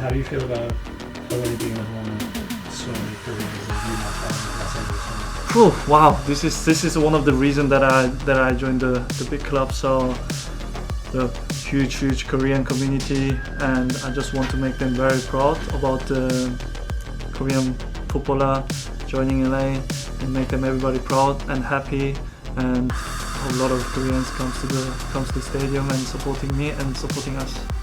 How do you feel about already being not having Los Angeles? Whew, wow, this is this is one of the reasons that I that I joined the, the big club. So the huge huge Korean community, and I just want to make them very proud about the Korean footballer joining LA and make them everybody proud and happy. And a lot of Koreans comes to the comes to the stadium and supporting me and supporting us.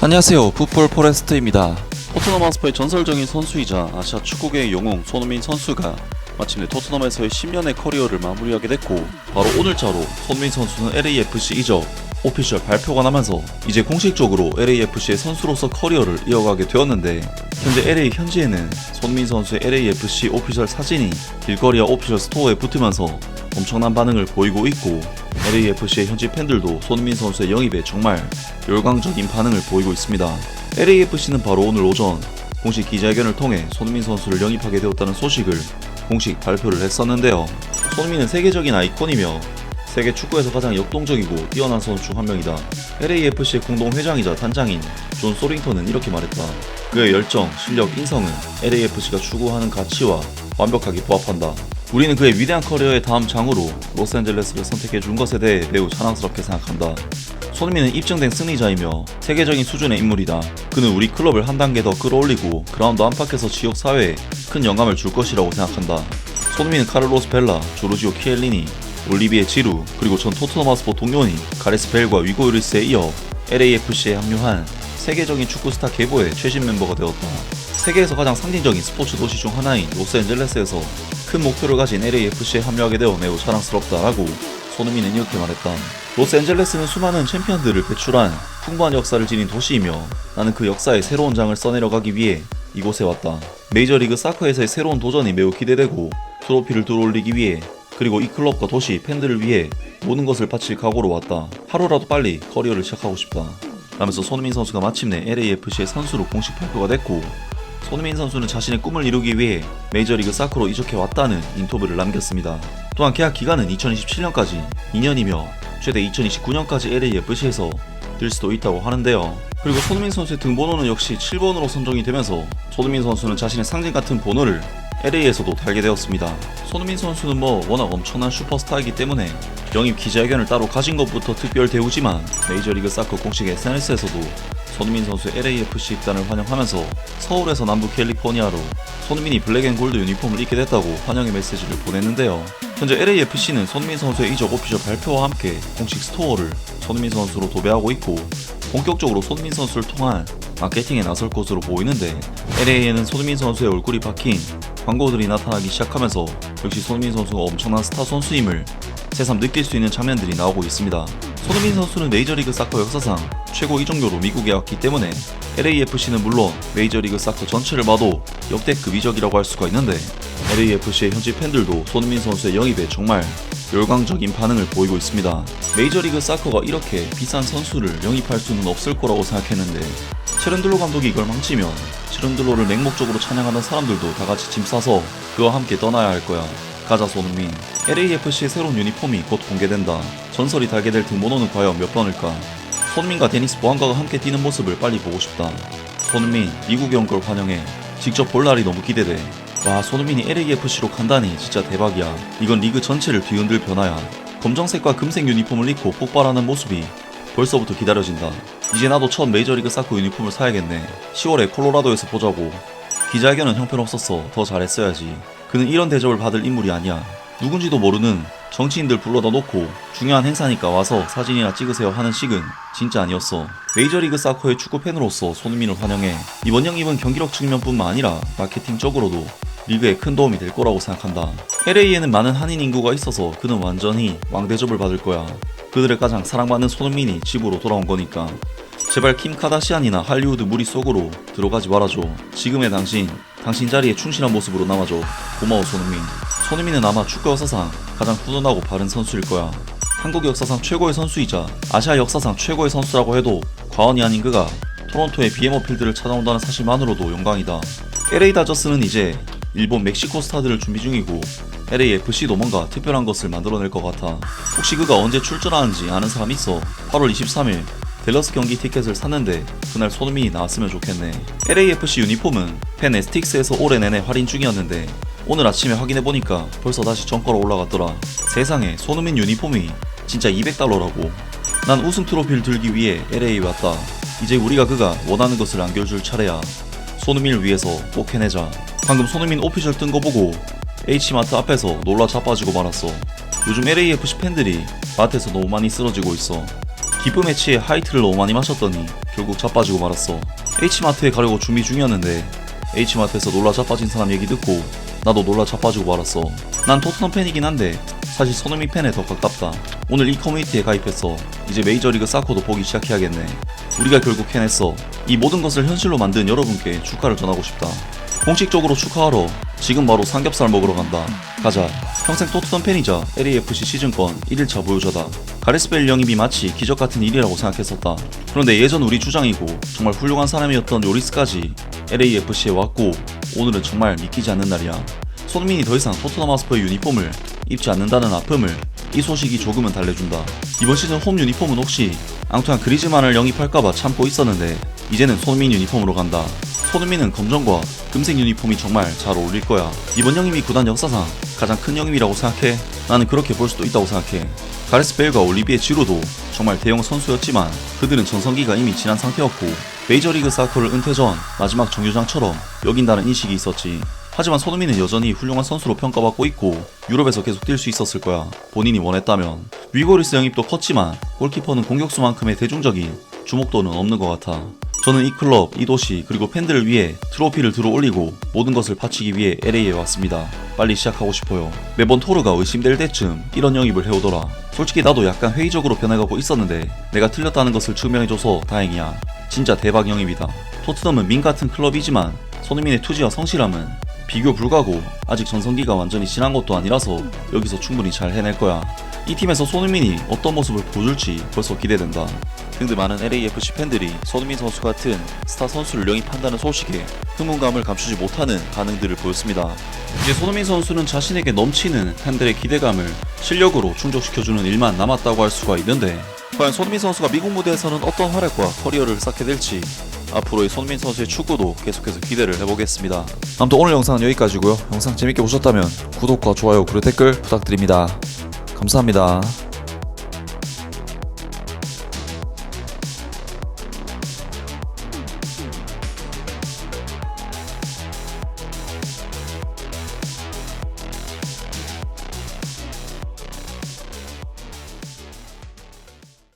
안녕하세요. 풋볼 포레스트입니다. 토트넘 하스퍼의 전설적인 선수이자 아시아 축구계의 영웅 손흥민 선수가 마침내 토트넘에서의 10년의 커리어를 마무리하게 됐고 바로 오늘자로 손흥민 선수는 LAFC 이적 오피셜 발표가 나면서 이제 공식적으로 LAFC의 선수로서 커리어를 이어가게 되었는데 현재 LA 현지에는 손흥민 선수의 LAFC 오피셜 사진이 길거리와 오피셜 스토어에 붙으면서 엄청난 반응을 보이고 있고 LAFC의 현지 팬들도 손흥민 선수의 영입에 정말 열광적인 반응을 보이고 있습니다. LAFC는 바로 오늘 오전 공식 기자회견을 통해 손흥민 선수를 영입하게 되었다는 소식을 공식 발표를 했었는데요. 손흥민은 세계적인 아이콘이며 세계 축구에서 가장 역동적이고 뛰어난 선수 중 한 명이다. LAFC의 공동 회장이자 단장인 존 소링턴은 이렇게 말했다. 그의 열정, 실력, 인성은 LAFC가 추구하는 가치와 완벽하게 부합한다. 우리는 그의 위대한 커리어의 다음 장으로 로스앤젤레스를 선택해 준 것에 대해 매우 자랑스럽게 생각한다. 손흥민은 입증된 승리자이며 세계적인 수준의 인물이다. 그는 우리 클럽을 한 단계 더 끌어올리고 그라운드 안팎에서 지역 사회에 큰 영감을 줄 것이라고 생각한다. 손흥민은 카를로스 벨라, 조르지오 키엘리니, 올리비에 지루, 그리고 전 토트넘 하스퍼 동료인 가레스 벨과 위고 유리스에 이어 LAFC에 합류한 세계적인 축구 스타 계보의 최신 멤버가 되었다. 세계에서 가장 상징적인 스포츠 도시 중 하나인 로스앤젤레스에서 큰 목표를 가진 LAFC에 합류하게 되어 매우 자랑스럽다라고 손흥민은 이렇게 말했다. 로스앤젤레스는 수많은 챔피언들을 배출한 풍부한 역사를 지닌 도시이며 나는 그 역사의 새로운 장을 써내려가기 위해 이곳에 왔다. 메이저리그 사커에서의 새로운 도전이 매우 기대되고 트로피를 들어올리기 위해 그리고 이 클럽과 도시 팬들을 위해 모든 것을 바칠 각오로 왔다. 하루라도 빨리 커리어를 시작하고 싶다. 라면서 손흥민 선수가 마침내 LAFC의 선수로 공식 발표가 됐고 손흥민 선수는 자신의 꿈을 이루기 위해 메이저리그 사커로 이적해 왔다는 인터뷰를 남겼습니다. 또한 계약 기간은 2027년까지 2년이며 최대 2029년까지 LAFC에서 뛸 수도 있다고 하는데요. 그리고 손흥민 선수의 등번호는 역시 7번으로 선정이 되면서 손흥민 선수는 자신의 상징 같은 번호를 LA에서도 달게 되었습니다. 손흥민 선수는 뭐 워낙 엄청난 슈퍼스타이기 때문에 영입 기자회견을 따로 가진 것부터 특별 대우지만 메이저리그 사커 공식 SNS에서도 손흥민 선수의 LAFC 입단을 환영하면서 서울에서 남부 캘리포니아로 손흥민이 블랙앤골드 유니폼을 입게 됐다고 환영의 메시지를 보냈는데요. 현재 LAFC는 손흥민 선수의 이적 오피셜 발표와 함께 공식 스토어를 손흥민 선수로 도배하고 있고 본격적으로 손흥민 선수를 통한 마케팅에 나설 것으로 보이는데 LA에는 손흥민 선수의 얼굴이 박힌 광고들이 나타나기 시작하면서 역시 손흥민 선수가 엄청난 스타 선수임을 새삼 느낄 수 있는 장면들이 나오고 있습니다. 손흥민 선수는 메이저리그 사커 역사상 최고 이적료로 미국에 왔기 때문에 LAFC는 물론 메이저리그 사커 전체를 봐도 역대급 이적이라고 할 수가 있는데 LAFC의 현지 팬들도 손흥민 선수의 영입에 정말 열광적인 반응을 보이고 있습니다. 메이저리그 사커가 이렇게 비싼 선수를 영입할 수는 없을 거라고 생각했는데 체른들로 감독이 이걸 망치면 체른들로를 맹목적으로 찬양하는 사람들도 다 같이 짐 싸서 그와 함께 떠나야 할 거야. 가자 손흥민. LAFC의 새로운 유니폼이 곧 공개된다. 전설이 달게 될 등번호는 과연 몇 번일까? 손흥민과 데니스 보안가가 함께 뛰는 모습을 빨리 보고 싶다. 손흥민, 온걸 환영해. 직접 볼 날이 너무 기대돼. 와, 손흥민이 LAFC로 간다니 진짜 대박이야. 이건 리그 전체를 뒤흔들 변화야. 검정색과 금색 유니폼을 입고 폭발하는 모습이 벌써부터 기다려진다. 이제 나도 첫 메이저리그 사커 유니폼을 사야겠네. 10월에 콜로라도에서 보자고. 기자회견은 형편없었어. 더 잘했어야지. 그는 이런 대접을 받을 인물이 아니야. 누군지도 모르는 정치인들 불러다 놓고 중요한 행사니까 와서 사진이나 찍으세요 하는 식은 진짜 아니었어. 메이저리그 사커의 축구 팬으로서 손흥민을 환영해. 이번 영입은 경기력 측면뿐만 아니라 마케팅적으로도 리그에 큰 도움이 될 거라고 생각한다. LA에는 많은 한인 인구가 있어서 그는 완전히 왕대접을 받을 거야. 그들의 가장 사랑받는 손흥민이 집으로 돌아온 거니까. 제발 킴 카다시안이나 할리우드 무리 속으로 들어가지 말아줘. 지금의 당신, 당신 자리에 충실한 모습으로 남아줘. 고마워 손흥민. 손흥민은 아마 축구 역사상 가장 훈훈하고 바른 선수일 거야. 한국 역사상 최고의 선수이자 아시아 역사상 최고의 선수라고 해도 과언이 아닌 그가 토론토의 BMO 필드를 찾아온다는 사실만으로도 영광이다. LA 다저스는 이제 일본 멕시코 스타들을 준비 중이고 LAFC도 뭔가 특별한 것을 만들어낼 것 같아. 혹시 그가 언제 출전하는지 아는 사람 있어? 8월 23일 댈러스 경기 티켓을 샀는데 그날 손흥민이 나왔으면 좋겠네. LAFC 유니폼은 팬 에스틱스에서 올해 내내 할인 중이었는데 오늘 아침에 확인해 보니까 벌써 다시 정가로 올라갔더라. 세상에 손흥민 유니폼이 진짜 200달러라고. 난 우승 트로피를 들기 위해 LA에 왔다. 이제 우리가 그가 원하는 것을 안겨줄 차례야. 손흥민을 위해서 꼭 해내자. 방금 손흥민 오피셜 뜬 거 보고 H마트 앞에서 놀라 자빠지고 말았어. 요즘 LAFC 팬들이 마트에서 너무 많이 쓰러지고 있어. 기쁨에 취해 하이트를 너무 많이 마셨더니 결국 자빠지고 말았어. H마트에 가려고 준비 중이었는데 H마트에서 놀라 자빠진 사람 얘기 듣고 나도 놀라 자빠지고 말았어. 난 토트넘 팬이긴 한데 사실 손흥민 팬에 더 가깝다. 오늘 이 커뮤니티에 가입해서 이제 메이저리그 사커도 보기 시작해야겠네. 우리가 결국 해냈어. 이 모든 것을 현실로 만든 여러분께 축하를 전하고 싶다. 공식적으로 축하하러 지금 바로 삼겹살 먹으러 간다. 가자. 평생 토트넘 팬이자 LAFC 시즌권 1일차 보유자다. 가레스벨 영입이 마치 기적 같은 일이라고 생각했었다. 그런데 예전 우리 주장이고 정말 훌륭한 사람이었던 요리스까지 LAFC에 왔고 오늘은 정말 믿기지 않는 날이야. 손흥민이 더 이상 토트넘 하스퍼의 유니폼을 입지 않는다는 아픔을 이 소식이 조금은 달래준다. 이번 시즌 홈 유니폼은 혹시 앙투안 그리즈만을 영입할까봐 참고 있었는데 이제는 손흥민 유니폼으로 간다. 손흥민은 검정과 금색 유니폼이 정말 잘 어울릴 거야. 이번 영입이 구단 역사상 가장 큰 영입이라고 생각해? 나는 그렇게 볼 수도 있다고 생각해. 가레스 베일과 올리비에 지루도 정말 대형 선수였지만 그들은 전성기가 이미 지난 상태였고 메이저리그 사커를 은퇴 전 마지막 정류장처럼 여긴다는 인식이 있었지. 하지만 손흥민은 여전히 훌륭한 선수로 평가받고 있고 유럽에서 계속 뛸 수 있었을 거야. 본인이 원했다면. 위고리스 영입도 컸지만 골키퍼는 공격수만큼의 대중적인 주목도는 없는 것 같아. 저는 이 클럽, 이 도시, 그리고 팬들을 위해 트로피를 들어 올리고 모든 것을 바치기 위해 LA에 왔습니다. 빨리 시작하고 싶어요. 매번 토르가 의심될 때쯤 이런 영입을 해오더라. 솔직히 나도 약간 회의적으로 변해가고 있었는데 내가 틀렸다는 것을 증명해줘서 다행이야. 진짜 대박 영입이다. 토트넘은 민 같은 클럽이지만 손흥민의 투지와 성실함은 비교 불가고 아직 전성기가 완전히 지난 것도 아니라서 여기서 충분히 잘 해낼 거야. 이 팀에서 손흥민이 어떤 모습을 보여줄지 벌써 기대된다. 근데 많은 LAFC 팬들이 손흥민 선수 같은 스타 선수를 영입한다는 소식에 흥분감을 감추지 못하는 반응들을 보였습니다. 이제 손흥민 선수는 자신에게 넘치는 팬들의 기대감을 실력으로 충족시켜주는 일만 남았다고 할 수가 있는데 과연 손흥민 선수가 미국 무대에서는 어떤 활약과 커리어를 쌓게 될지 앞으로의 손흥민 선수의 축구도 계속해서 기대를 해보겠습니다. 아무튼 오늘 영상은 여기까지고요. 영상 재밌게 보셨다면 구독과 좋아요 그리고 댓글 부탁드립니다. 감사합니다.